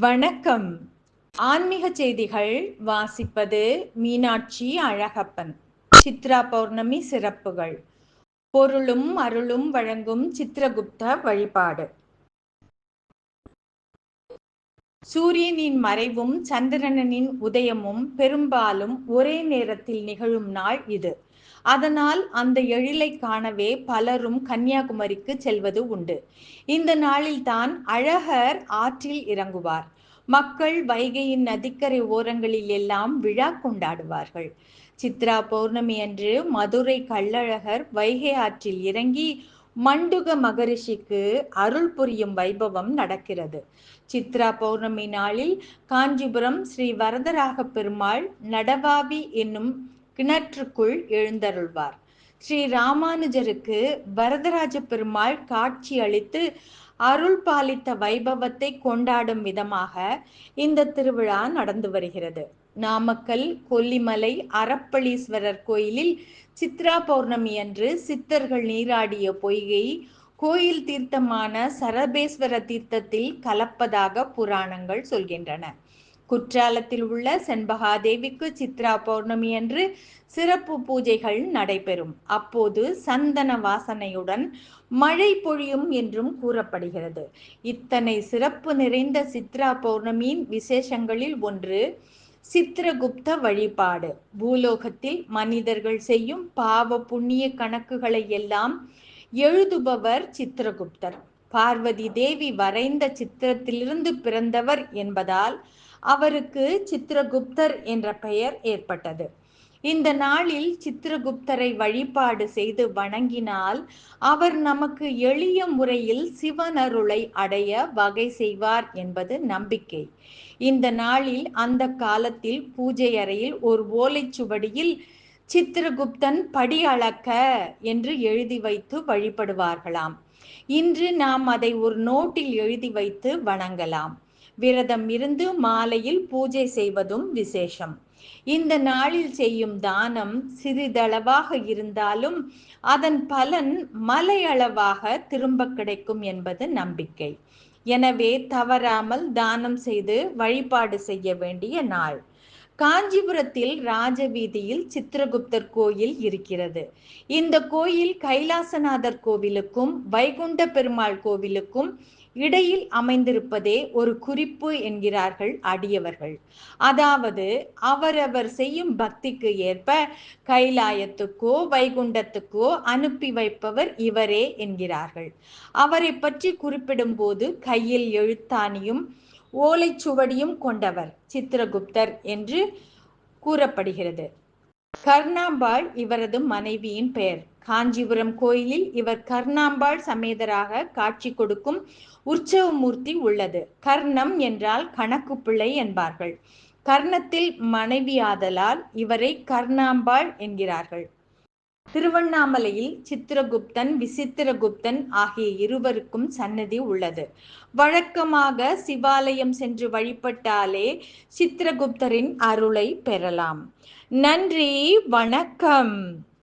வணக்கம். ஆன்மீக செய்திகள் வாசிப்பது மீனாட்சி அழகப்பன். சித்ரா பௌர்ணமி சிறப்புகள். பொருளும் அருளும் வழங்கும் சித்திரகுப்த வழிபாடு. சூரியனின் மறைவும் சந்திரனின் உதயமும் பெரும்பாலும் ஒரே நேரத்தில் நிகழும் நாள் இது. அதனால் அந்த எழிலை காணவே பலரும் கன்னியாகுமரிக்கு செல்வது உண்டு. இந்த நாளில்தான் அழகர் ஆற்றில் இறங்குவார். மக்கள் வைகையின் நதிக்கரை ஓரங்களில் எல்லாம் விழா கொண்டாடுவார்கள். சித்ரா பௌர்ணமி அன்று மதுரை கள்ளழகர் வைகை ஆற்றில் இறங்கி மண்டுக மகரிஷிக்கு அருள் புரியும் வைபவம் நடக்கிறது. சித்ரா பௌர்ணமி நாளில் காஞ்சிபுரம் ஸ்ரீ வரதராக பெருமாள் நடவாவி என்னும் கிணற்றுக்குள் எழுந்தருள்வார். ஸ்ரீ ராமானுஜருக்கு வரதராஜ பெருமாள் காட்சி அளித்து அருள் பாலித்த வைபவத்தை கொண்டாடும் விதமாக இந்த திருவிழா நடந்து வருகிறது. நாமக்கல் கொல்லிமலை அறப்பளீஸ்வரர் கோயிலில் சித்ரா பௌர்ணமி அன்று சித்தர்கள் நீராடிய பொய்கை கோயில் தீர்த்தமான சரபேஸ்வர தீர்த்தத்தில் கலப்பதாக புராணங்கள் சொல்கின்றன. குற்றாலத்தில் உள்ள செண்பகாதேவிக்கு சித்ரா பௌர்ணமி அன்று சிறப்பு பூஜைகள் நடைபெறும். அப்போது சந்தன வாசனையுடன் மழை பொழியும் என்றும் கூறப்படுகிறது. இத்தனை சிறப்பு நிறைந்த சித்ரா பௌர்ணமியின் விசேஷங்களில் ஒன்று சித்திரகுப்த வழிபாடு. பூலோகத்தில் மனிதர்கள் செய்யும் பாவ புண்ணிய கணக்குகளை எல்லாம் எழுதுபவர் சித்திரகுப்தர். பார்வதி தேவி வரைந்த சித்திரத்திலிருந்து பிறந்தவர் என்பதால் அவருக்கு சித்திரகுப்தர் என்ற பெயர் ஏற்பட்டது. இந்த நாளில் சித்திரகுப்தரை வழிபாடு செய்து வணங்கினால் அவர் நமக்கு எளிய முறையில் சிவனருளை அடைய வகை செய்வார் என்பது நம்பிக்கை. இந்த நாளில் அந்த காலத்தில் பூஜை அறையில் ஒரு ஓலைச்சுவடியில் சித்திரகுப்தன் படி அளக்க என்று எழுதி வைத்து வழிபடுவார்களாம். இன்று நாம் அதை ஒரு நோட்டில் எழுதி வைத்து வணங்கலாம். விரதம் இருந்து மாலையில் பூஜை செய்வதும் விசேஷம். இந்த நாளில் செய்யும் தானம் சிறிதளவாக இருந்தாலும் அதன் பலன் மலையளவாக திரும்ப கிடைக்கும் என்பது நம்பிக்கை. எனவே தவறாமல் தானம் செய்து வழிபாடு செய்ய வேண்டிய நாள். காஞ்சிபுரத்தில் ராஜவீதியில் சித்திரகுப்தர் கோயில் இருக்கிறது. இந்த கோயில் கைலாசநாதர் கோவிலுக்கும் வைகுண்ட பெருமாள் கோவிலுக்கும் இடையில் அமைந்திருப்பதே ஒரு குறிப்பு என்கிறார்கள் அடியவர்கள். அதாவது அவரவர் செய்யும் பக்திக்கு ஏற்ப கைலாயத்துக்கோ வைகுண்டத்துக்கோ அனுப்பி வைப்பவர் இவரே என்கிறார்கள். அவரை பற்றி குறிப்பிடும்போது கையில் எழுத்தானியும் ஓலைச்சுவடியும் கொண்டவர் சித்திரகுப்தர் என்று கூறப்படுகிறது. கர்ணாம்பாள் இவரது மனைவியின் பெயர். காஞ்சிபுரம் கோயிலில் இவர் கர்ணாம்பாள் சமேதராக காட்சி கொடுக்கும் உற்சவமூர்த்தி உள்ளது. கர்ணம் என்றால் கணக்கு பிள்ளை என்பார்கள். கர்ணத்தில் மனைவியாதலால் இவரை கர்ணாம்பாள் என்கிறார்கள். திருவண்ணாமலையில் சித்திரகுப்தன் விசித்திரகுப்தன் ஆகிய இருவருக்கும் சன்னதி உள்ளது. வழக்கமாக சிவாலயம் சென்று வழிபட்டாலே சித்திரகுப்தரின் அருளை பெறலாம். நன்றி வணக்கம்.